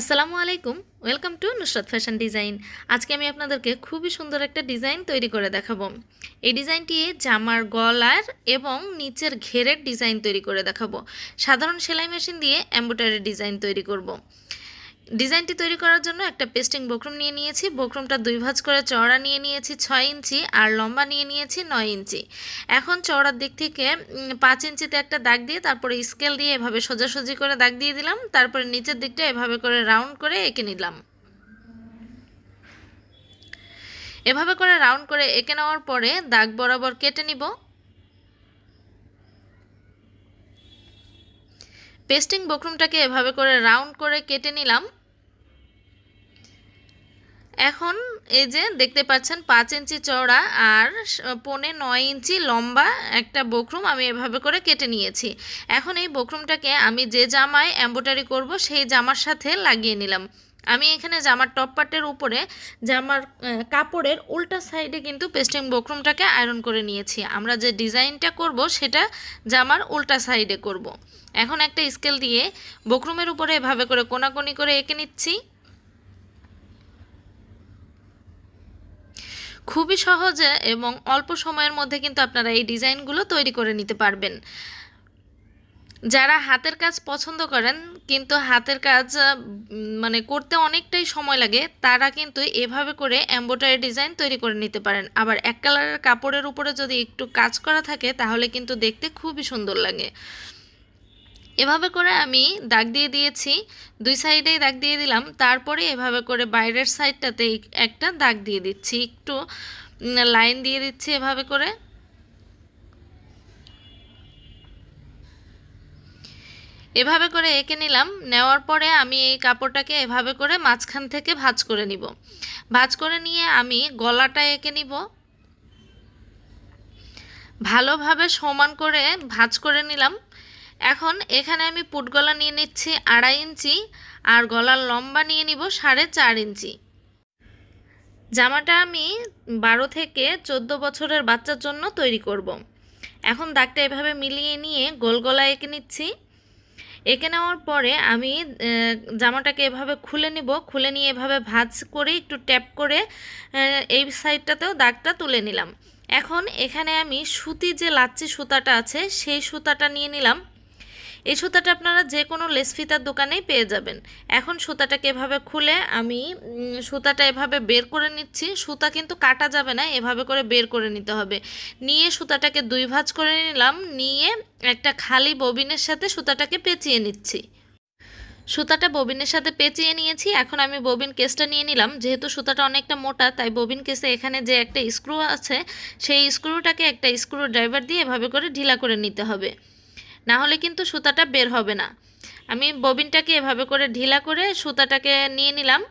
আসসালামু আলাইকুম, welcome to Nusrat fashion design. আজকে আমি আপনাদেরকে খুবই সুন্দর একটা ডিজাইন তৈরি করে দেখাবো। এই ডিজাইনটি জামার গলার এবং নিচের ঘেরের ডিজাইন তৈরি করে দেখাবো। সাধারণ সেলাই মেশিন দিয়ে এম্ব্রয়ডারি ডিজাইন তৈরি করব। ডিজাইনটি তৈরি করার জন্য একটা পেস্টিং বক্রম নিয়ে নিয়েছি। বক্রমটা দুই ভাঁজ করে চওড়া নিয়ে নিয়েছি, ছয় ইঞ্চি, আর লম্বা নিয়ে নিয়েছি নয় ইঞ্চি। এখন চওড়ার দিক থেকে পাঁচ ইঞ্চিতে একটা দাগ দিয়ে তারপরে স্কেল দিয়ে এভাবে সোজাসুজি করে দাগ দিয়ে দিলাম। তারপরে নিচের দিকটা এভাবে করে রাউন্ড করে এঁকে নিলাম। এভাবে করে রাউন্ড করে এঁকে নেওয়ার পরে দাগ বরাবর কেটে নিব। পেস্টিং বক্রমটাকে এভাবে করে রাউন্ড করে কেটে নিলাম। এখন এই যে দেখতে পাচ্ছেন পাঁচ ইঞ্চি চওড়া আর পনে নয় ইঞ্চি লম্বা একটা বকরুম আমি এভাবে করে কেটে নিয়েছি। এখন এই বকরুমটাকে আমি যে জামায় এম্ব্রয়ডারি করব, সেই জামার সাথে লাগিয়ে নিলাম। আমি এখানে জামার টপ পার্টের উপরে জামার কাপড়ের উল্টা সাইডে কিন্তু পেস্টিং বকরুমটাকে আয়রন করে নিয়েছি। আমরা যে ডিজাইনটা করব, সেটা জামার উল্টা সাইডে করব। এখন একটা স্কেল দিয়ে বকরুমের উপরে এভাবে করে কোনাকুনি করে এঁকে নিচ্ছি। খুবই সহজে এবং অল্প সময়ের মধ্যে কিন্তু আপনারা এই ডিজাইনগুলো তৈরি করে নিতে পারবেন। যারা হাতের কাজ পছন্দ করেন, কিন্তু হাতের কাজ মানে করতে অনেকটাই সময় লাগে, তারা কিন্তু এভাবে করে এম্ব্রয়ডারি ডিজাইন তৈরি করে নিতে পারেন। আবার এক কালারের কাপড়ের উপরে যদি একটু কাজ করা থাকে, তাহলে কিন্তু দেখতে খুবই সুন্দর লাগে। এভাবে করে আমি দাগ দিয়ে দিয়েছি। দুই সাইডেই দাগ দিয়ে দিলাম। তারপরে এভাবে করে বাইরের সাইডটাতে একটা দাগ দিয়ে দিচ্ছি। একটু লাইন দিয়ে দিচ্ছি এভাবে করে। এভাবে করে এঁকে নিলাম। নেওয়ার পরে আমি এই কাপড়টাকে এভাবে করে মাঝখান থেকে ভাজ করে নিব। ভাজ করে নিয়ে আমি গলাটা এঁকে নিব। ভালোভাবে সমান করে ভাঁজ করে নিলাম। এখন এখানে আমি পুট গলা নিয়ে নিচ্ছি আড়াই ইঞ্চি আর গলার লম্বা নিয়ে নিব সাড়ে চার ইঞ্চি। জামাটা আমি বারো থেকে চোদ্দ বছরের বাচ্চার জন্য তৈরি করব। এখন দাগটা এভাবে মিলিয়ে নিয়ে গোল গলা এঁকে নিচ্ছি। এঁকে নেওয়ার পরে আমি জামাটাকে এভাবে খুলে নিব। খুলে নিয়ে এভাবে ভাজ করে একটু ট্যাপ করে এই সাইডটাতেও দাগটা তুলে নিলাম। এখন এখানে আমি সুতি যে লাচ্ছি সুতাটা আছে, সেই সুতাটা নিয়ে নিলাম। এই সুতাটা আপনারা যে কোনো লেস ফিতার দোকানেই পেয়ে যাবেন। এখন সুতাটাকে এভাবে খুলে আমি সুতাটা এভাবে বের করে নিচ্ছি। সুতা কিন্তু কাটা যাবে না, এভাবে করে বের করে নিতে হবে। নিয়ে সুতাটাকে দুই ভাঁজ করে নিলাম, নিয়ে একটা খালি ববিনের সাথে সুতাটাকে পেঁচিয়ে নিচ্ছি। সুতাটা ববিনের সাথে পেঁচিয়ে নিয়েছি, এখন আমি ববিন কেসটা নিয়ে নিলাম। যেহেতু সুতাটা অনেকটা মোটা, তাই ববিন কেসে এখানে যে একটা স্ক্রু আছে, সেই স্ক্রুটাকে একটা স্ক্রু ড্রাইভার দিয়ে এভাবে করে ঢিলা করে নিতে হবে। না হলে কিন্তু সুতাটা বের হবে না। আমি ববিনটাকে এভাবে করে ঢিলা করে সুতাটাকে নিয়ে নিলাম।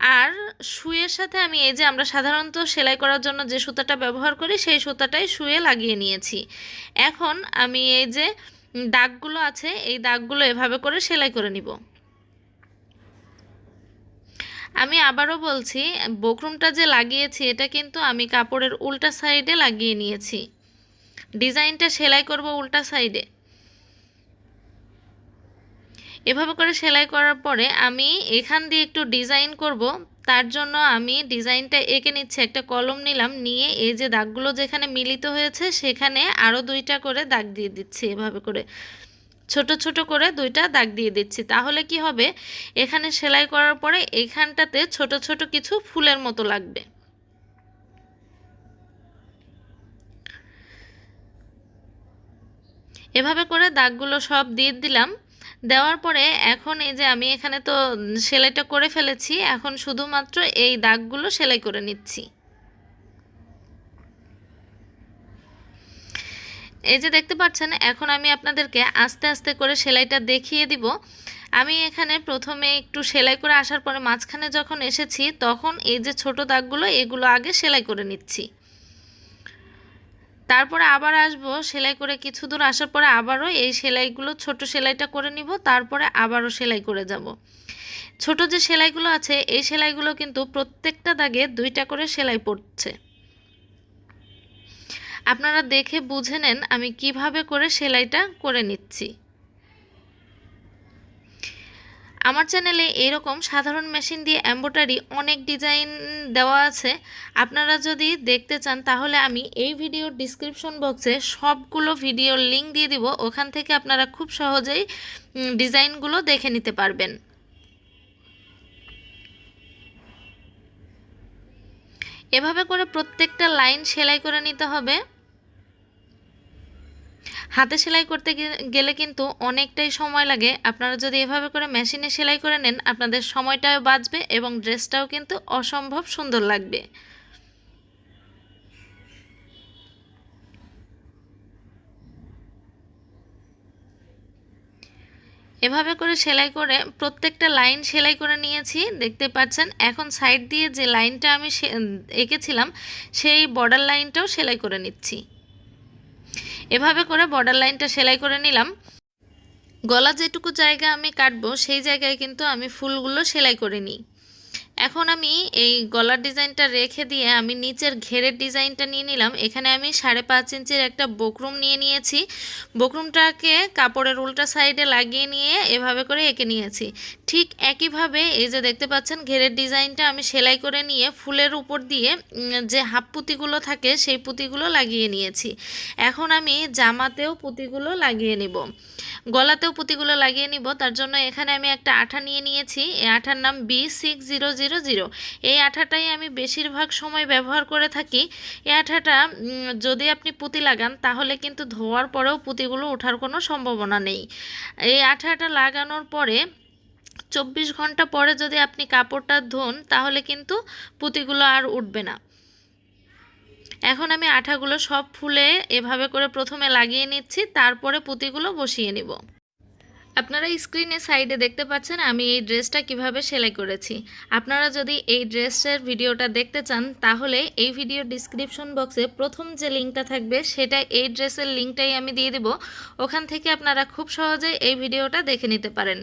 আর সুয়ের সাথে আমি এই যে আমরা সাধারণত সেলাই করার জন্য যে সুতাটা ব্যবহার করি, সেই সুতাটাই শুয়ে লাগিয়ে নিয়েছি। এখন আমি এই যে দাগগুলো আছে, এই দাগগুলো এভাবে করে সেলাই করে নিব। আমি আবারও বলছি, বকরুমটা যে লাগিয়েছি, এটা কিন্তু আমি কাপড়ের উল্টা সাইডে লাগিয়ে নিয়েছি। ডিজাইনটা সেলাই করব উল্টা সাইডে। এভাবে করে সেলাই করার পরে আমি এখান দিয়ে একটু ডিজাইন করব। তার জন্য আমি ডিজাইনটা এঁকে নিচ্ছি, একটা কলম নিলাম, নিয়ে এই যে দাগগুলো যেখানে মিলিত হয়েছে সেখানে আরও দুইটা করে দাগ দিয়ে দিচ্ছি এভাবে করে। ছোট ছোট করে দুইটা দাগ দিয়ে দিচ্ছি। তাহলে কি হবে? এখানে সেলাই করার পরে এখানটাতে ছোট ছোট কিছু ফুলের মতো লাগবে। এভাবে করে দাগগুলো সব দিয়ে দিলাম। দেওয়ার পরে এখন এই যে আমি এখানে তো সেলাইটা করে ফেলেছি, এখন শুধুমাত্র এই দাগগুলো সেলাই করে নিচ্ছি। এই যে দেখতে পাচ্ছেন, এখন আমি আপনাদেরকে আস্তে আস্তে করে সেলাইটা দেখিয়ে দিব। আমি এখানে প্রথমে একটু সেলাই করে আসার পরে মাঝখানে যখন এসেছি, তখন এই যে ছোট দাগগুলো, এগুলো আগে সেলাই করে নিচ্ছি। তারপরে আবার আসব, সেলাই করে কিছু দূর আসার পরে আবারও এই সেলাইগুলো, ছোট সেলাইটা করে নিব, তারপরে আবারও সেলাই করে যাব। ছোট যে সেলাইগুলো আছে, এই সেলাইগুলো কিন্তু প্রত্যেকটা দাগে দুইটা করে সেলাই পড়ছে। আপনারা দেখে বুঝে নেন আমি কীভাবে করে সেলাইটা করে নিচ্ছি। আমার চ্যানেলে এরকম সাধারণ মেশিন দিয়ে এম্ব্রয়ডারি অনেক ডিজাইন দেওয়া আছে। আপনারা যদি দেখতে চান, তাহলে আমি এই ভিডিওর ডিসক্রিপশন বক্সে সবগুলো ভিডিওর লিংক দিয়ে দিব। ওখান থেকে আপনারা খুব সহজেই ডিজাইনগুলো দেখে নিতে পারবেন। এভাবে করে প্রত্যেকটা লাইন সেলাই করে নিতে হবে। হাতে সেলাই করতে গেলে কিন্তু অনেকটাই সময় লাগে। আপনারা যদি এভাবে করে মেশিনে সেলাই করে নেন, আপনাদের সময়টাও বাঁচবে এবং ড্রেসটাও কিন্তু অসম্ভব সুন্দর লাগবে। এভাবে করে সেলাই করে প্রত্যেকটা লাইন সেলাই করে নিয়েছি। দেখতে পাচ্ছেন, এখন সাইড দিয়ে যে লাইনটা আমি এঁকেছিলাম, সেই বর্ডার লাইনটাও সেলাই করে নিচ্ছি। এভাবে করে বর্ডার লাইনটা সেলাই করে নিলাম। গলা যেটুকু জায়গা আমি কাটবো, সেই জায়গায় কিন্তু আমি ফুলগুলো সেলাই করে নিই। এখন আমি এই গলার ডিজাইনটা রেখে দিয়ে আমি নিচের ঘেরের ডিজাইনটা নিয়ে নিলাম। এখানে আমি সাড়ে পাঁচ ইঞ্চির একটা বকরুম নিয়ে নিয়েছি। বকরুমটাকে কাপড়ের উল্টা সাইডে লাগিয়ে নিয়ে এভাবে করে এঁকে নিয়েছি। ঠিক একইভাবে এই যে দেখতে পাচ্ছেন ঘেরের ডিজাইনটা আমি সেলাই করে নিয়ে ফুলের উপর দিয়ে যে হাফ পুঁতিগুলো থাকে সেই পুঁতিগুলো লাগিয়ে নিয়েছি। এখন আমি জামাতেও পুঁতিগুলো লাগিয়ে নিব। গলাতেও পুঁতিগুলো লাগিয়ে নিব। তার জন্য এখানে আমি একটা আঠা নিয়ে নিয়েছি। এই আঠার নাম B six zero zero zero. এই আঠাটাই আমি বেশিরভাগ সময় ব্যবহার করে থাকি। এই আঠাটা যদি আপনি পুঁতি লাগান, তাহলে কিন্তু ধোয়ার পরেও পুঁতিগুলো ওঠার কোনো সম্ভাবনা নেই। এই আঠাটা লাগানোর পরে চব্বিশ ঘণ্টা পরে যদি আপনি কাপড়টা ধোন, তাহলে কিন্তু পুঁতিগুলো আর উঠবে না। এখন আমি আঠাগুলো সব ফুলে এভাবে করে প্রথমে লাগিয়ে নিচ্ছি, তারপরে পুঁতিগুলো বসিয়ে নিব। আপনারা স্ক্রিনে সাইডে দেখতে পাচ্ছেন আমি এই ড্রেসটা কীভাবে সেলাই করেছি। আপনারা যদি এই ড্রেসের ভিডিওটা দেখতে চান, তাহলে এই ভিডিও ডিসক্রিপশন বক্সে প্রথম যে লিঙ্কটা থাকবে, সেটা এই ড্রেসের লিঙ্কটাই আমি দিয়ে দেব। ওখান থেকে আপনারা খুব সহজে এই ভিডিওটা দেখে নিতে পারেন।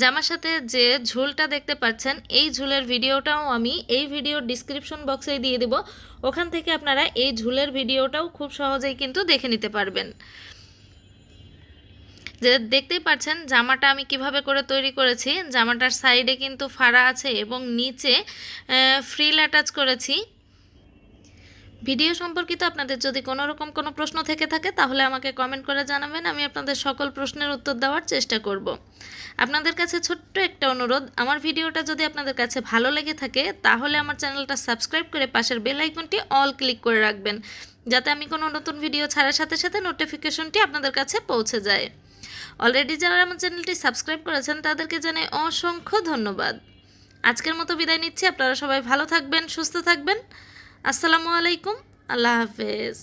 জামার সাথে যে ঝুলটা দেখতে পাচ্ছেন, এই ঝুলের ভিডিওটাও আমি এই ভিডিওর ডিসক্রিপশন বক্সে দিয়ে দেব। ওখান থেকে আপনারা এই ঝুলের ভিডিওটাও খুব সহজেই কিন্তু দেখে নিতে পারবেন। যে দেখতেই পাচ্ছেন জামাটা আমি কীভাবে করে তৈরি করেছি। জামাটার সাইডে কিন্তু ফাড়া আছে এবং নিচে ফ্রিল অ্যাটাচ করেছি। ভিডিও সম্পর্কিত আপনাদের যদি কোনো রকম কোনো প্রশ্ন থেকে থাকে তাহলে আমাকে কমেন্ট করে জানাবেন, আমি আপনাদের সকল প্রশ্নের উত্তর দেওয়ার চেষ্টা করব। আপনাদের কাছে ছোট্ট একটা অনুরোধ, আমার ভিডিওটা যদি আপনাদের কাছে ভালো লেগে থাকে তাহলে আমার চ্যানেলটা সাবস্ক্রাইব করে পাশের বেল আইকনটি অল ক্লিক করে রাখবেন, যাতে আমি কোনো নতুন ভিডিও ছাড়ার সাথে সাথে নোটিফিকেশনটি আপনাদের কাছে পৌঁছে যায়। অলরেডি যারা আমার চ্যানেলটি সাবস্ক্রাইব করেছেন, তাদেরকে জানাই অসংখ্য ধন্যবাদ। আজকের মতো বিদায় নিচ্ছি, আপনারা সবাই ভালো থাকবেন, সুস্থ থাকবেন। আসসালামু আলাইকুম, আল্লাহ হাফেজ।